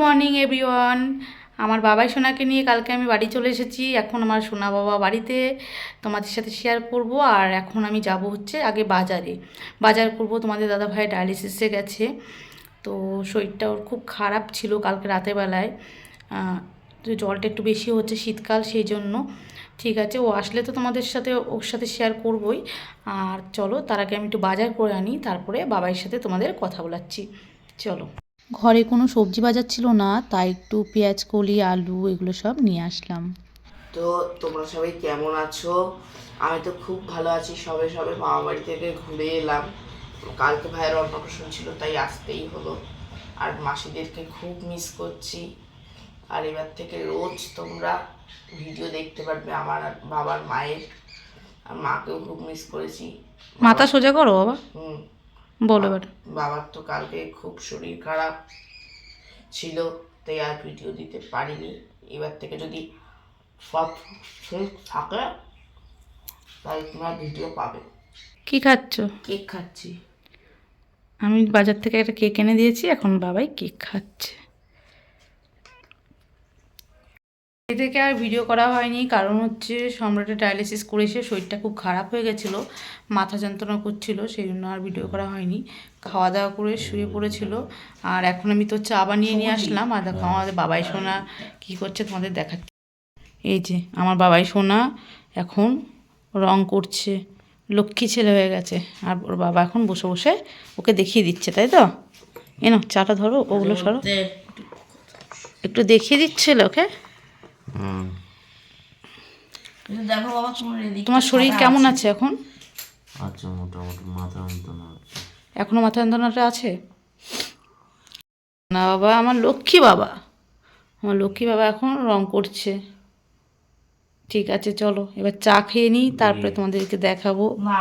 Morning everyone আমার বাবাই সোনাকে নিয়ে কালকে আমি বাড়ি চলে এসেছি। এখন আমার সোনা বাবা বাড়িতে। তোমাদের সাথে শেয়ার করব। আর এখন আমি যাব হচ্ছে আগে বাজারে। বাজার করব। তোমাদের দাদা ভাই ডায়ালিসিসে গেছে। তো শরীরটা ওর খুব খারাপ ছিল কালকে রাতের বেলায়। তো জলটা একটু বেশি হচ্ছে শীতকাল, সেই জন্য। ঠিক আছে, ও আসলে তো তোমাদের সাথে, ওর সাথে শেয়ার করবই। আর চলো, তার আগে আমি একটু বাজার করে আনি। তারপরে বাবার সাথে তোমাদের কথা বলাচ্ছি। চলো। ঘরে কোনো সবজি বাজার ছিল না তাই একটু পেঁয়াজ কলি আলু এগুলো সব নিয়ে আসলাম। তো তোমরা সবাই কেমন আছো? আমি তো খুব ভালো আছি সবে সবে মামা বাড়ি থেকে ঘুরে এলাম। কালকে ভাইয়ের অন্নপ্রাশন ছিল তাই আসতেই হলো। আর মাসিদেরকে খুব মিস করছি। আর এবার থেকে রোজ তোমরা ভিডিও দেখতে পারবে আমার আর বাবার মায়ের। আর মাকেও খুব মিস করেছি। মাথা সোজা করো বাবা। হুম। বলো এবার। বাবার তো কালকে খুব শরীর খারাপ ছিল তাই আর ভিডিও দিতে পারিনি। এবার থেকে যদি সব ঠিক থাকে তাহলে তোমার ভিডিও পাবে। কি খাচ্ছ? কেক খাচ্ছি। আমি বাজার থেকে একটা কেক এনে দিয়েছি এখন বাবাই কেক খাচ্ছে এ থেকে আর ভিডিও করা হয়নি কারণ হচ্ছে সম্রাটের ডায়ালিসিস করে করেছে শরীরটা খুব খারাপ হয়ে গেছিল মাথা যন্ত্রণা করছিল সেই জন্য আর ভিডিও করা হয়নি। খাওয়া দাওয়া করে শুয়ে পড়েছিল আর এখন আমি তো চা বানিয়ে নিয়ে আসলাম আর দেখো আমাদের বাবাই সোনা কী করছে তোমাদের দেখাচ্ছি। এই যে আমার বাবাই সোনা এখন রং করছে লক্ষ্মী ছেলে হয়ে গেছে আর ওর বাবা এখন বসে বসে ওকে দেখিয়ে দিচ্ছে তাই তো? এনো চাটা ধরো ওগুলো সরো। একটু দেখিয়ে দিচ্ছিল ওকে দেখো বাবা তোমার শরীর কেমন আছে। এখন? আচ্ছা মোটামুটি মাথা যন্ত্রণা এখনও মাথা যন্ত্রণাটা আছে? না বাবা আমার লক্ষ্মী বাবা। আমার লক্ষ্মী বাবা এখন রং করছে। ঠিক আছে চলো এবার চা খেয়ে নিই তারপরে তোমাদেরকে দেখাবো। না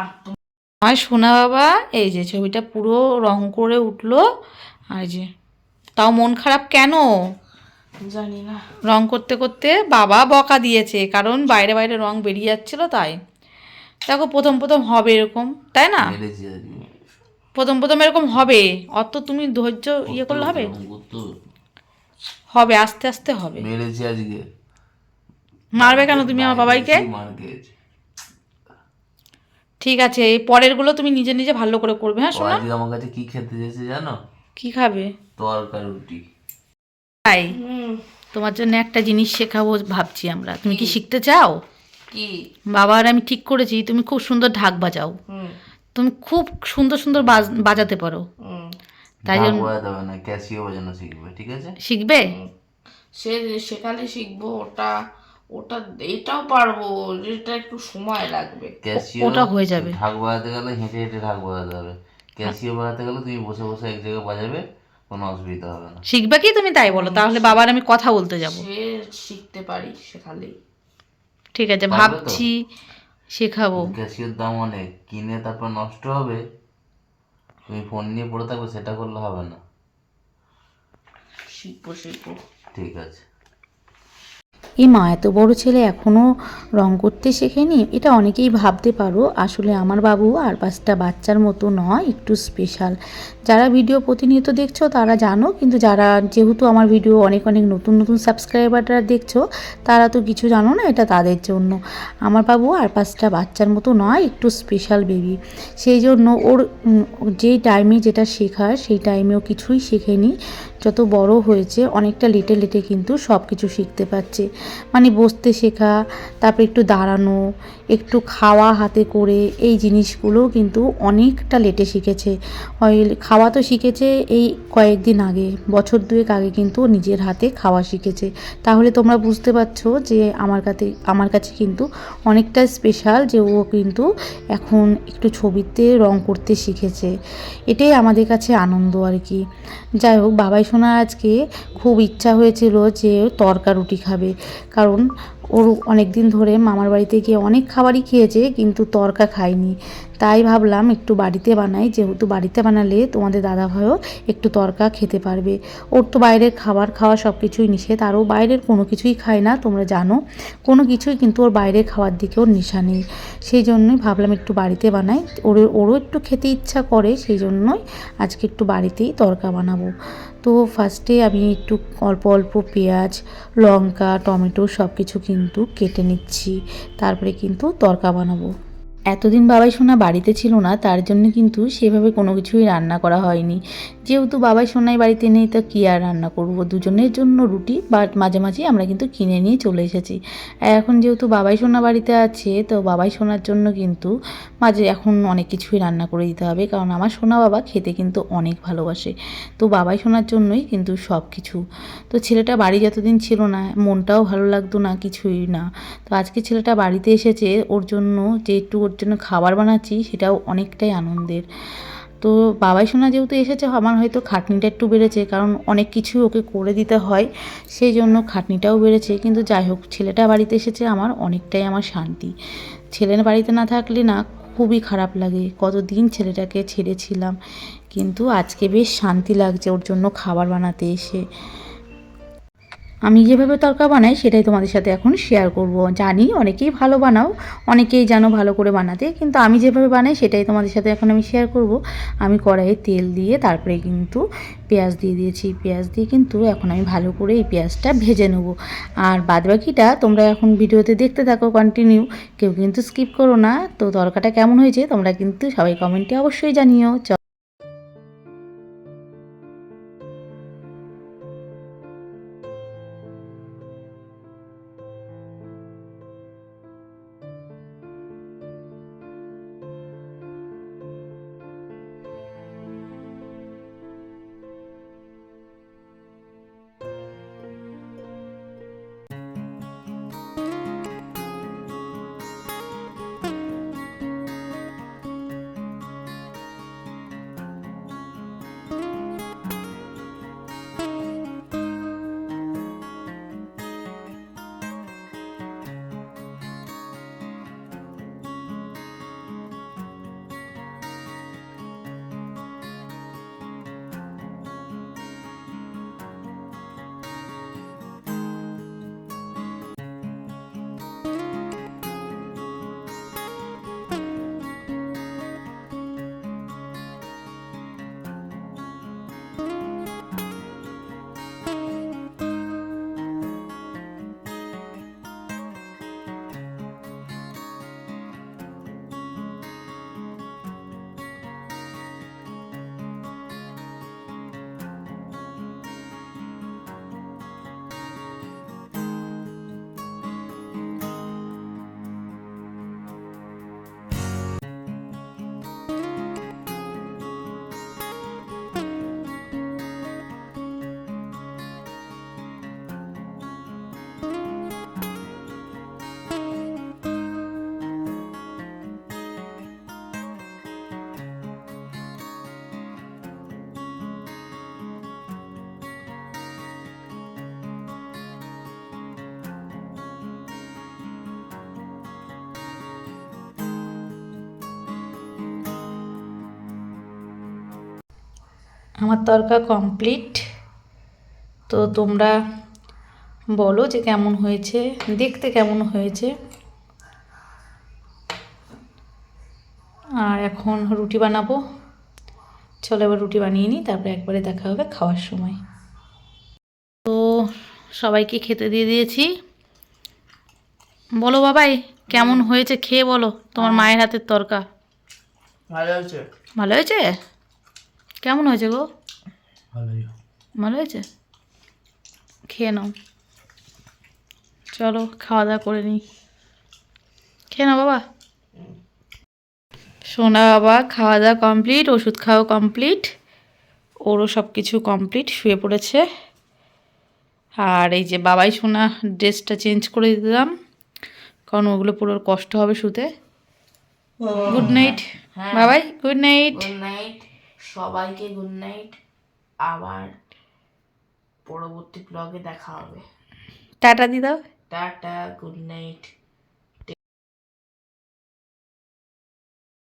আমার সোনা বাবা এই যে ছবিটা পুরো রং করে উঠল। আর যে তাও মন খারাপ কেন? জানি না রং করতে করতে বাবা বকা দিয়েছে কারণ বাইরে বাইরে রং বেরিয়ে যাচ্ছিল তাই। দেখো প্রথম প্রথম হবে এরকম তাই না? প্রথম প্রথম এরকম হবে অত তুমি ধৈর্য ইয়ে করলে হবে? হবে আস্তে আস্তে হবে। মারবে কেন তুমি আমার বাবাইকে। ঠিক আছে এই পরেরগুলো তুমি নিজে নিজে ভালো করে করবে হ্যাঁ শোনা আজকে আমার কাছে কি খেতে দিয়েছে জানো? কি খাবে? তরকা রুটি। তাই? তোমার জন্য একটা জিনিস শেখাবো ভাবছি আমরা। তুমি কি শিখতে চাও? কি? বাবার আমি ঠিক করেছি তুমি খুব সুন্দর ঢাক বাজাও। তুমি খুব সুন্দর সুন্দর বাজ- বাজাতে পারো। তাই জন্য হবে না ক্যাসিও বাজানো শিখবে ঠিক আছে? শিখবে? সে সেখানে শিখব ওটা ওটা এটাও পারব এটা একটু সময় লাগবে। ক্যাসিও ওটা হয়ে যাবে। ঢাক বাজাতে গেলে হেঁটে হেঁটে ঢাক বাজাতে হবে। ক্যাসিও বাজাতে গেলে তুমি বসে বসে এক জায়গায় বাজাবে কোনো অসুবিধা হবে না। শিখবে কি তুমি তাই বলো? তাহলে বাবার আমি কথা বলতে যাব। সে শিখতে পারি শেখালেই। ঠিক আছে ভাবছি শেখাবো। গ্যাসের দাম অনেক। কিনে তারপর নষ্ট হবে। তুমি ফোন নিয়ে পড়ে থাকবে সেটা করলে হবে না। শিখব শিখব। ঠিক আছে। এই মা এত বড় ছেলে এখনও রং করতে শেখেনি? এটা অনেকেই ভাবতে পারো। আসলে আমার বাবু আর পাঁচটা বাচ্চার মতো নয়, একটু স্পেশাল যারা ভিডিও প্রতিনিয়ত দেখছ তারা জানো, কিন্তু যারা যেহেতু আমার ভিডিও অনেক অনেক নতুন নতুন সাবস্ক্রাইবাররা দেখছ, তারা তো কিছু জানো না, এটা তাদের জন্য। আমার বাবু আর পাঁচটা বাচ্চার মতো নয়, একটু স্পেশাল বেবি সেই জন্য ওর যেই টাইমে যেটা শেখার, সেই টাইমেও কিছুই শেখেনি। যত বড় হয়েছে, অনেকটা লেটে লেটে কিন্তু সব কিছু শিখতে পারছে। মানে বসতে শেখা, তারপর একটু দাঁড়ানো, একটু খাওয়া হাতে করে, এই জিনিসগুলো কিন্তু অনেকটা লেটে শিখেছে। হয় খাওয়া তো শিখেছে এই কয়েকদিন আগে, বছর দুয়েক আগে কিন্তু নিজের হাতে খাওয়া শিখেছে। তাহলে তোমরা বুঝতে পারছ যে আমার কাছে আমার কাছে কিন্তু অনেকটা স্পেশাল যে ও কিন্তু এখন একটু ছবিতে রং করতে শিখেছে। এটাই আমাদের কাছে আনন্দ আর কি। যাই হোক, বাবাই সোনা আজকে খুব ইচ্ছা হয়েছিল যে তরকা রুটি খাবে। কারণ ওর অনেক দিন ধরে মামার বাড়িতে গিয়ে অনেক খাবারই খেয়েছে, কিন্তু তরকা খায়নি। তাই ভাবলাম একটু বাড়িতে বানাই, যেহেতু বাড়িতে বানালে তোমাদের দাদা ভাইও একটু তরকা খেতে পারবে। ওর তো বাইরের খাবার খাওয়া সব কিছুই নিষেধ আর ও বাইরের কোনো কিছুই খায় না, তোমরা জানো। কোনো কিছুই কিন্তু ওর বাইরের খাওয়ার দিকে ওর নেশা নেই। সেই জন্যই ভাবলাম একটু বাড়িতে বানাই। ওর, ওরও একটু খেতে ইচ্ছা করে, সেই জন্যই আজকে একটু বাড়িতেই তরকা বানাবো। তো ফার্স্টে আমি একটু অল্প অল্প পেঁয়াজ, লঙ্কা, টমেটো সব কিছু কিন্তু কেটে নিচ্ছি। তারপরে কিন্তু তরকা বানাবো। এতদিন বাবাই সোনা বাড়িতে ছিল না, তার জন্য কিন্তু সেভাবে কোনো কিছুই রান্না করা হয়নি। যেহেতু বাবাই সোনাই বাড়িতে নেই, তো কী আর রান্না করব? দুজনের জন্য রুটি বা মাঝে মাঝে আমরা কিন্তু কিনে নিয়ে চলে এসেছি। আর এখন যেহেতু বাবাই সোনা বাড়িতে আছে, তো বাবাই সোনার জন্য কিন্তু মাঝে এখন অনেক কিছুই রান্না করে দিতে হবে, কারণ আমার সোনা বাবা খেতে কিন্তু অনেক ভালোবাসে। তো বাবাই সোনার জন্যই কিন্তু সব কিছু তো ছেলেটা বাড়ি যতদিন ছিল না, মনটাও ভালো লাগতো না কিছুই না। তো আজকে ছেলেটা বাড়িতে এসেছে, ওর জন্য যে একটু ওর জন্য খাবার বানাচ্ছি, সেটাও অনেকটাই আনন্দের। তো বাবাই সোনা যেহেতু এসেছে, আমার হয়তো খাটনিটা একটু বেড়েছে, কারণ অনেক কিছু ওকে করে দিতে হয়, সেই জন্য খাটনিটাও বেড়েছে। কিন্তু যাই হোক, ছেলেটা বাড়িতে এসেছে, আমার অনেকটাই আমার শান্তি। ছেলের বাড়িতে না থাকলে না খুবই খারাপ লাগে, কতদিন ছেলেটাকে ছেড়েছিলাম। কিন্তু আজকে বেশ শান্তি লাগছে ওর জন্য খাবার বানাতে এসে। আমি যেভাবে তরকা বানাই, সেটাই তোমাদের সাথে এখন শেয়ার করব। জানি অনেকেই ভালো বানাও, অনেকেই জানো ভালো করে বানাতে, কিন্তু আমি যেভাবে বানাই, সেটাই তোমাদের সাথে এখন আমি শেয়ার করব। আমি কড়াইয়ে তেল দিয়ে, তারপরে কিন্তু পেঁয়াজ দিয়ে দিয়েছি। পেঁয়াজ দিয়ে কিন্তু এখন আমি ভালো করে এই পেঁয়াজটা ভেজে নেব। আর বাদবাকিটা তোমরা এখন ভিডিওতে দেখতে থাকো কন্টিনিউ কেউ কিন্তু স্কিপ করো না। তো তরকাটা কেমন হয়েছে, তোমরা কিন্তু সবাই কমেন্টে অবশ্যই জানিও। আমার তরকা কমপ্লিট তো তোমরা বলো যে কেমন হয়েছে দেখতে কেমন হয়েছে। আর এখন রুটি বানাবো। চলো এবার রুটি বানিয়ে নিই তারপরে একবারে দেখা হবে খাওয়ার সময়। তো সবাইকে খেতে দিয়ে দিয়েছি। বলো বাবাই কেমন হয়েছে খেয়ে বলো তোমার মায়ের হাতের তরকা। ভালো হয়েছে? ভালো হয়েছে? কেমন হয়েছে গো? ভালোই। ভালো হয়েছে? খেয়ে নাও। চলো খাওয়া দাওয়া করে নিই। খেয়ে নাও বাবা। সোনা বাবা খাওয়া দাওয়া কমপ্লিট ওষুধ খাওয়া কমপ্লিট। ওরও সব কিছু কমপ্লিট শুয়ে পড়েছে। আর এই যে বাবাই সোনা ড্রেসটা চেঞ্জ করে দিলাম কারণ ওগুলো পুরো কষ্ট হবে শুতে। Good night. হ্যাঁ। বাবাই গুড নাইট। Good night. সবাইকে গুড নাইট। আবার পরবর্তী ব্লগে দেখা হবে। টাটা দি দাও টাটা গুড নাইট